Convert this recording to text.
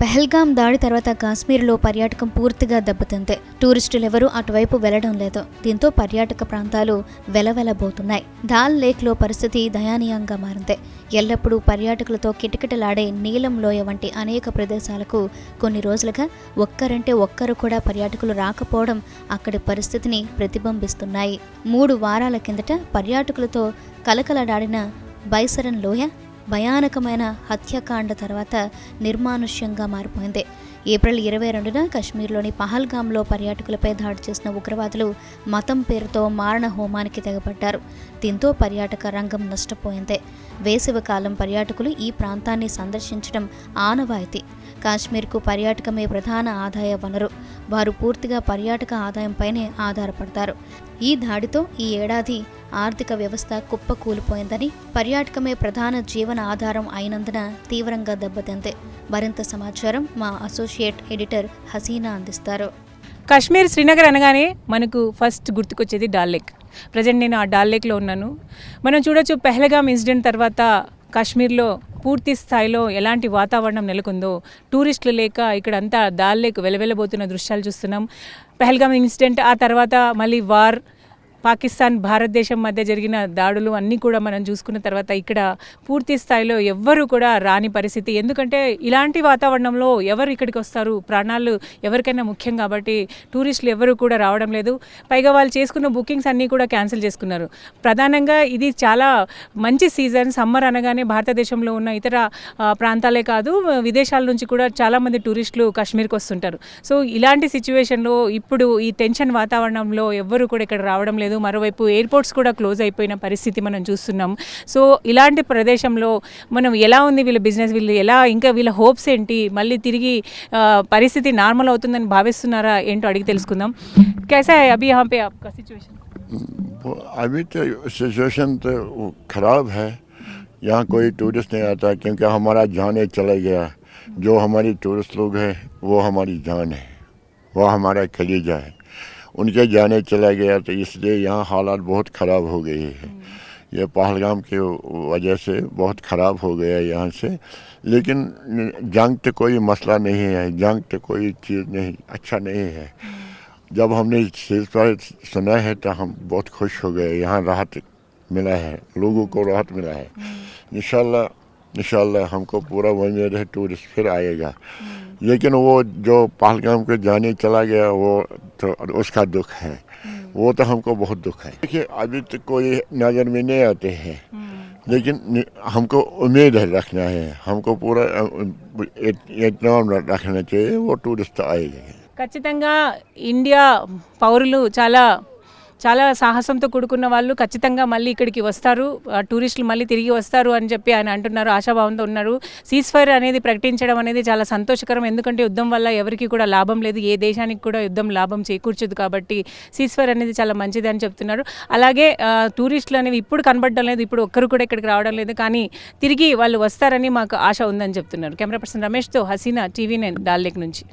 పెహల్గాం దాడి తర్వాత కాశ్మీర్లో పర్యాటకం పూర్తిగా దెబ్బతింది. టూరిస్టులు ఎవరూ అటువైపు వెళ్ళడం లేదు. దీంతో పర్యాటక ప్రాంతాలు వెలవెలబోతున్నాయి. దాల్ లేక్లో పరిస్థితి దయానీయంగా మారింది. ఎల్లప్పుడూ పర్యాటకులతో కిటకిటలాడే నీలం లోయ వంటి అనేక ప్రదేశాలకు కొన్ని రోజులుగా ఒక్కరంటే ఒక్కరు కూడా పర్యాటకులు రాకపోవడం అక్కడి పరిస్థితిని ప్రతిబింబిస్తున్నాయి. మూడు వారాల కిందట పర్యాటకులతో కలకలడాడిన బైసరన్ లోయ భయానకమైన హత్యాకాండ తర్వాత నిర్మానుష్యంగా మారిపోయింది. ఏప్రిల్ ఇరవై రెండున కశ్మీర్లోని పహల్గాంలో పర్యాటకులపై దాడి చేసిన ఉగ్రవాదులు మతం పేరుతో మారణ హోమానికి తెగబడ్డారు. దీంతో పర్యాటక రంగం నష్టపోయింది. వేసవికాలం పర్యాటకులు ఈ ప్రాంతాన్ని సందర్శించడం ఆనవాయితీ. కాశ్మీర్కు పర్యాటకమే ప్రధాన ఆదాయ వనరు. వారు పూర్తిగా పర్యాటక ఆదాయంపైనే ఆధారపడతారు. ఈ దాడితో ఈ ఏడాది ఆర్థిక వ్యవస్థ కుప్పకూలిపోయిందని పర్యాటకమే ప్రధాన జీవన ఆధారం అయినందున తీవ్రంగా దెబ్బతింది. మరింత సమాచారం మా అసోసియేట్ ఎడిటర్ హసీనా అందిస్తారు. కాశ్మీర్ శ్రీనగర్ అనగానే మనకు ఫస్ట్ గుర్తుకొచ్చేది డాల్ లేక్. ప్రజెంట్ నేను ఆ డాల్ లేక్లో ఉన్నాను. మనం చూడొచ్చు పెహలగాం ఇన్సిడెంట్ తర్వాత కాశ్మీర్లో పూర్తి స్థాయిలో ఎలాంటి వాతావరణం నెలకొందో టూరిస్టులు లేక ఇక్కడ అంతా లేక్ వెలవెలబోతున్న దృశ్యాలు చూస్తున్నాం. పెహల్గామ్ ఇన్సిడెంట్ ఆ తర్వాత మళ్ళీ వార్ పాకిస్తాన్ భారతదేశం మధ్య జరిగిన దాడులు అన్నీ కూడా మనం చూసుకున్న తర్వాత ఇక్కడ పూర్తి స్థాయిలో ఎవ్వరూ కూడా రాని పరిస్థితి. ఎందుకంటే ఇలాంటి వాతావరణంలో ఎవరు ఇక్కడికి వస్తారు? ప్రాణాలు ఎవరికైనా ముఖ్యం కాబట్టి టూరిస్టులు ఎవరు కూడా రావడం లేదు. పైగా వాళ్ళు చేసుకున్న బుకింగ్స్ అన్నీ కూడా క్యాన్సిల్ చేసుకున్నారు. ప్రధానంగా ఇది చాలా మంచి సీజన్. సమ్మర్ అనగానే భారతదేశంలో ఉన్న ఇతర ప్రాంతాలే కాదు విదేశాల నుంచి కూడా చాలామంది టూరిస్టులు కాశ్మీర్కి వస్తుంటారు. సో ఇలాంటి సిచ్యువేషన్లో ఇప్పుడు ఈ టెన్షన్ వాతావరణంలో ఎవ్వరు కూడా ఇక్కడ రావడం లేదు. మరోవైపు ఎయిర్పోర్ట్స్ కూడా క్లోజ్ అయిపోయిన పరిస్థితి మనం చూస్తున్నాం సో ఇలాంటి ప్రదేశంలో మనం ఎలా ఉంది వీళ్ళ బిజినెస్ వీళ్ళు ఎలా ఇంకా వీళ్ళ హోప్స్ ఏంటి మళ్ళీ తిరిగి ఆ, పరిస్థితి నార్మల్ అవుతుందని భావిస్తున్నారా ఏంటో అడిగి తెలుసుకుందాం कैसा है अभी यहाँ पे आपका सिचुएशन वो अभी तो सिचुएशन तो वो खराब है यहाँ कोई टूरिस्ट नहीं आता क्योंकि हमारा जान ही चला गया जो हमारी टूरिस्ट लोग हैं वो हमारी जान है वो हमारा कलीजा है उनके जाने चला गया तो इसलिए यहाँ हालात बहुत ख़राब हो गए हैं। ये पहलगाम की वजह से बहुत ख़राब हो गया यहाँ से। लेकिन जंग तो कोई मसला नहीं है जंग तो कोई चीज़ नहीं अच्छा नहीं है। जब हमने सीज पर सुना है तो हम बहुत खुश हो गए। यहाँ राहत मिला है लोगों को राहत मिला है। इंशाल्लाह इंशाल्लाह हमको पूरा उम्मीद है टूरिस्ट फिर आएगा। लेकिन वो जो पहलगाम के जाने चला गया वो तो उसका दुख है वो तो हमको बहुत दुख है देखिए अभी तो कोई नज़र में नहीं आते हैं लेकिन नि- हमको उम्मीद है रखना है हमको पूरा अ, इत- इतना रखना चाहिए वो टूरिस्ट आएगा ఖచ్చితంగా ఇండియా పౌరులు చాలా చాలా సాహసంతో కూడుకున్న వాళ్ళు ఖచ్చితంగా మళ్ళీ ఇక్కడికి వస్తారు. టూరిస్టులు మళ్ళీ తిరిగి వస్తారు అని చెప్పి ఆయన అంటున్నారు. ఆశాభావంతో ఉన్నారు. సీజ్ ఫైర్ అనేది ప్రకటించడం అనేది చాలా సంతోషకరం. ఎందుకంటే యుద్ధం వల్ల ఎవరికి కూడా లాభం లేదు. ఏ దేశానికి కూడా యుద్ధం లాభం చేకూర్చదు కాబట్టి సీజ్ ఫైర్ అనేది చాలా మంచిది అని చెప్తున్నారు. అలాగే టూరిస్టులు అనేవి ఇప్పుడు కనబడడం లేదు. ఇప్పుడు ఒక్కరు కూడా ఇక్కడికి రావడం లేదు. కానీ తిరిగి వాళ్ళు వస్తారని మాకు ఆశ ఉందని చెప్తున్నారు. కెమెరా పర్సన్ రమేష్తో హసీనా టీవీ నేను డాల్లేక్ నుంచి.